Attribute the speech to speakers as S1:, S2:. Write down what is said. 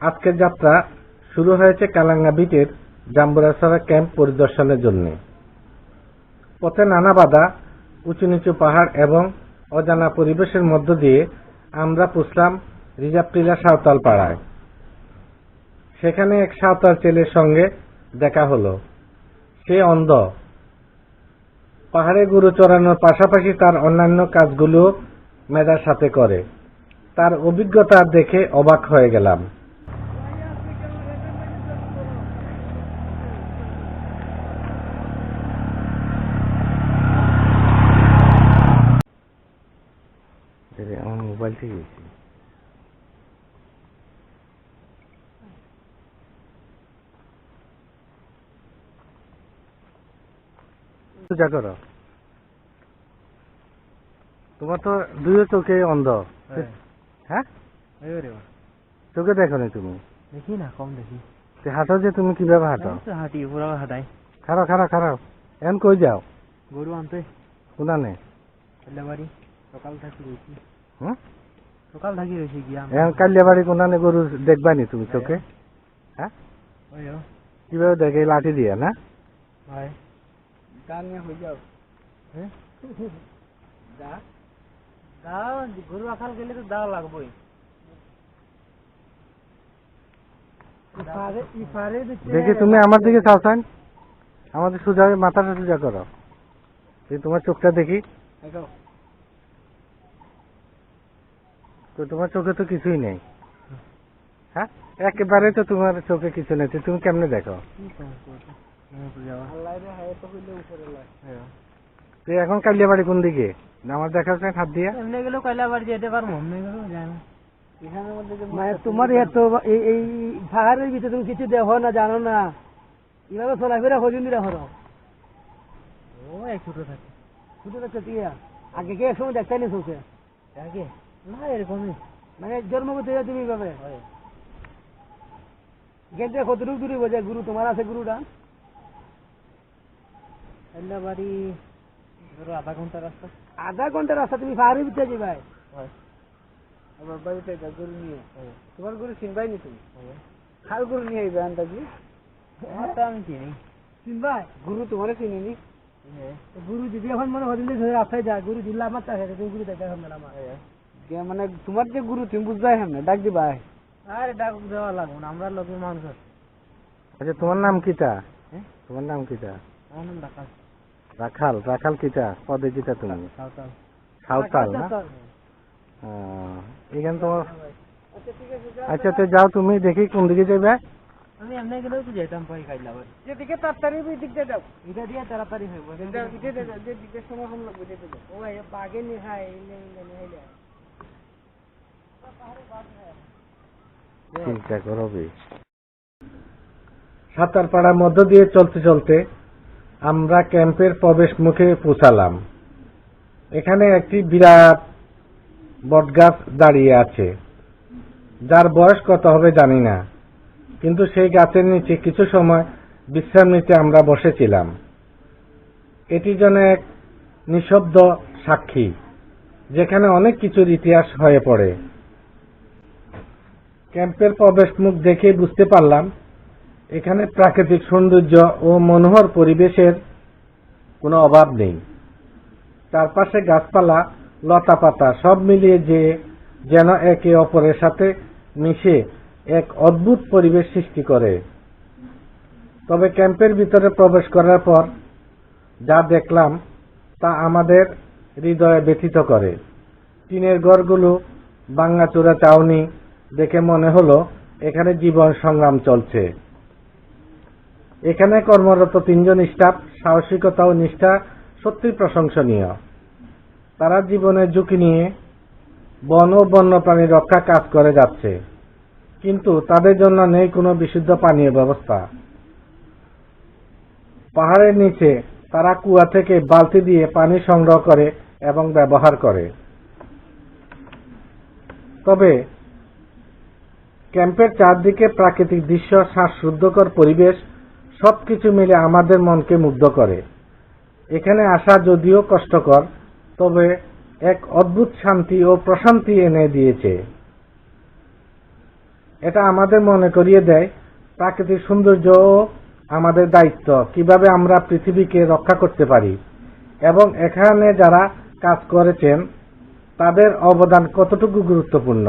S1: আজকের যাত্রা শুরু হয়েছে কালাঙ্গা বিটের জাম্বুরাছড়া ক্যাম্প পরিদর্শনের জন্য। পথে নানা বাধা উঁচু নিচু পাহাড় এবং অজানা পরিবেশের মধ্য দিয়ে আমরা পুষলাম রিজার্ভ টিলা সাঁওতাল পাড়ায়। সেখানে এক সাঁওতাল ছেলের সঙ্গে দেখা হলো। সে অন্ধ। পাহাড়ে গরু চড়ানোর পাশাপাশি তার অন্যান্য কাজগুলো মেধার সাথে করে। তার অভিজ্ঞতা দেখে অবাক হয়ে গেলাম। আমার মোবাইল গেছি পূজা করো। তোমার তো দুই চোখে অন্ধ। হ্যাঁ। চোখে দেখো নি তুমি?
S2: দেখি না কম দেখি।
S1: তে হাঁটো যে তুমি কীভাবে হাঁটো
S2: হাঁটি পুরা হাঁটাই।
S1: খারাপ খারাপ খারাপ এখন কই যাও?
S2: গরু আনতে।
S1: কোনানে?
S2: বাড়ি সকাল থাকি
S1: হুম
S2: সকাল থাকি রয়েছি গিয়া
S1: এখন কালিয়াবাড়ি কোনানে গরু দেখবা নি তুমি চোখে? হ্যাঁ। কীভাবে দেখে? লাঠি দিয়ে না?
S2: ভাই গান হয়ে যাও। হ্যাঁ দা? দা গরু আকাল গেলে তো দাও লাগবেই।
S1: দেখি তুমি আমার দিকে চাওছেন আমাদের সোজা মাথাটা সোজা করো। তোমার চোখটা দেখি। তো তোমার চোখে তো কিছুই নেই। হ্যাঁ? একেবারে তো তোমার চোখে কিছু নেই তুমি কেমনে দেখো? তো এখন কালিয়া বাড়ি কোন দিকে? আমার দেখা হচ্ছে হাত দিয়া?
S2: এমনি গেলেও কয়লা বাড়ি যেতে পারব এমনি গেলেও যায় না।
S3: মানে তোমার এত এই এই পাহাড়ের ভিতরে তুমি কিছু দেখো না জানো না? এভাবে চলাফেরা হজুন দিরা হরো
S2: ও এক ছোট থাকে।
S3: দেখতে টিয়া আগে কে এক সময় দেখতে নি চোখে?
S2: আগে? না এরকমই
S3: মানে তুমি এভাবে গেছে কতটুকু দূরে বোঝে গুরু তোমার আছে গুরুটা?
S2: বাড়ি ধরো আধা ঘণ্টা রাস্তা।
S3: আধা ঘণ্টা রাস্তা তুমি পাহাড়ের ভিতরে যাবাই
S2: হয়।
S3: আমার বাড়িতে গরু নিয়ে। তোমার গরু চিনবাই নি তুমি খাল গরু নিয়ে আইবে আন্দাজি?
S2: আমারটা আমি চিনি।
S3: চিনবাই? গুরু তোমার চিনিনি?
S2: হ্যাঁ।
S3: গুরু যদি এখন মনে হদিন ধরে রাস্তায় যায় গুরু দিল্লা আমার তাকে তুমি গুরু দেখা হবে না মানে তোমার যে গুরু তুমি বুঝবাই হ্যাঁ ডাক দিবাই
S2: আরে ডাক দেওয়া লাগবে না আমরা লোকের মানুষ
S1: আচ্ছা তোমার নাম কিটা?
S2: হ্যাঁ?
S1: তোমার নাম কিটা?
S2: আমার নাম ডাকাত
S1: রাখাল রাখাল কিটা? পদে কিটা তুমি?
S2: সাঁওতাল।
S1: সাঁওতাল না? এখানে তোমার আচ্ছা তো যাও তুমি দেখি কোন দিকে যাবে
S2: আমি এমনি গেলেও তো যেতাম পাই খাইলা বাড়ি।
S3: যেদিকে তাড়াতাড়ি ওই দিক দিয়ে যাও।
S2: এটা দিয়ে তাড়াতাড়ি হইব
S3: যে দিকে সময় কম লাগবে যেতে যাও। ও বাগে
S1: চিন্তা করবে সাঁতার পাড়ার মধ্য দিয়ে চলতে চলতে আমরা ক্যাম্পের প্রবেশ মুখে পৌঁছালাম। এখানে একটি বিরাট বটগাছ দাঁড়িয়ে আছে। যার বয়স কত হবে জানি না, কিন্তু সেই গাছের নিচে কিছু সময় বিশ্রাম নিতে আমরা বসেছিলাম। এটি যেন এক নিঃশব্দ সাক্ষী, যেখানে অনেক কিছুর ইতিহাস হয়ে পড়ে। ক্যাম্পের প্রবেশ মুখ দেখে বুঝতে পারলাম, এখানে প্রাকৃতিক সৌন্দর্য ও মনোহর পরিবেশের কোনো অভাব নেই। চারপাশে গাছপালা লতা পাতা সব মিলিয়ে যে যেন একে অপরের সাথে মিশে এক অদ্ভুত পরিবেশ সৃষ্টি করে। তবে ক্যাম্পের ভিতরে প্রবেশ করার পর যা দেখলাম, তা আমাদের হৃদয়ে ব্যথিত করে। টিনের ঘরগুলো বাঙ্গাচোরা চাউনি দেখে মনে হলো, এখানে জীবন সংগ্রাম চলছে। এখানে কর্মরত তিনজন স্টাফ, সাহসিকতা ও নিষ্ঠা সত্যি প্রশংসনীয়। তারা জীবনের ঝুঁকি নিয়ে বন ও বন্যপ্রাণী রক্ষা কাজ করে যাচ্ছে। কিন্তু তাদের জন্য নেই কোনো বিশুদ্ধ পানীয় ব্যবস্থা। পাহাড়ের নিচে তারা কুয়া থেকে বালতি দিয়ে পানি সংগ্রহ করে এবং ব্যবহার করে। তবে ক্যাম্পের চারদিকে প্রাকৃতিক দৃশ্য, শ্বাসরুদ্ধকর পরিবেশ, সবকিছু মিলে আমাদের মনকে মুগ্ধ করে। এখানে আসা যদিও কষ্টকর, তবে এক অদ্ভুত শান্তি ও প্রশান্তি এনে দিয়েছে। এটা আমাদের মনে করিয়ে দেয় প্রাকৃতিক সৌন্দর্য আমাদের দায়িত্ব, কীভাবে আমরা পৃথিবীকে রক্ষা করতে পারি। এবং এখানে যারা কাজ করেছেন, তাদের অবদান কতটুকু গুরুত্বপূর্ণ?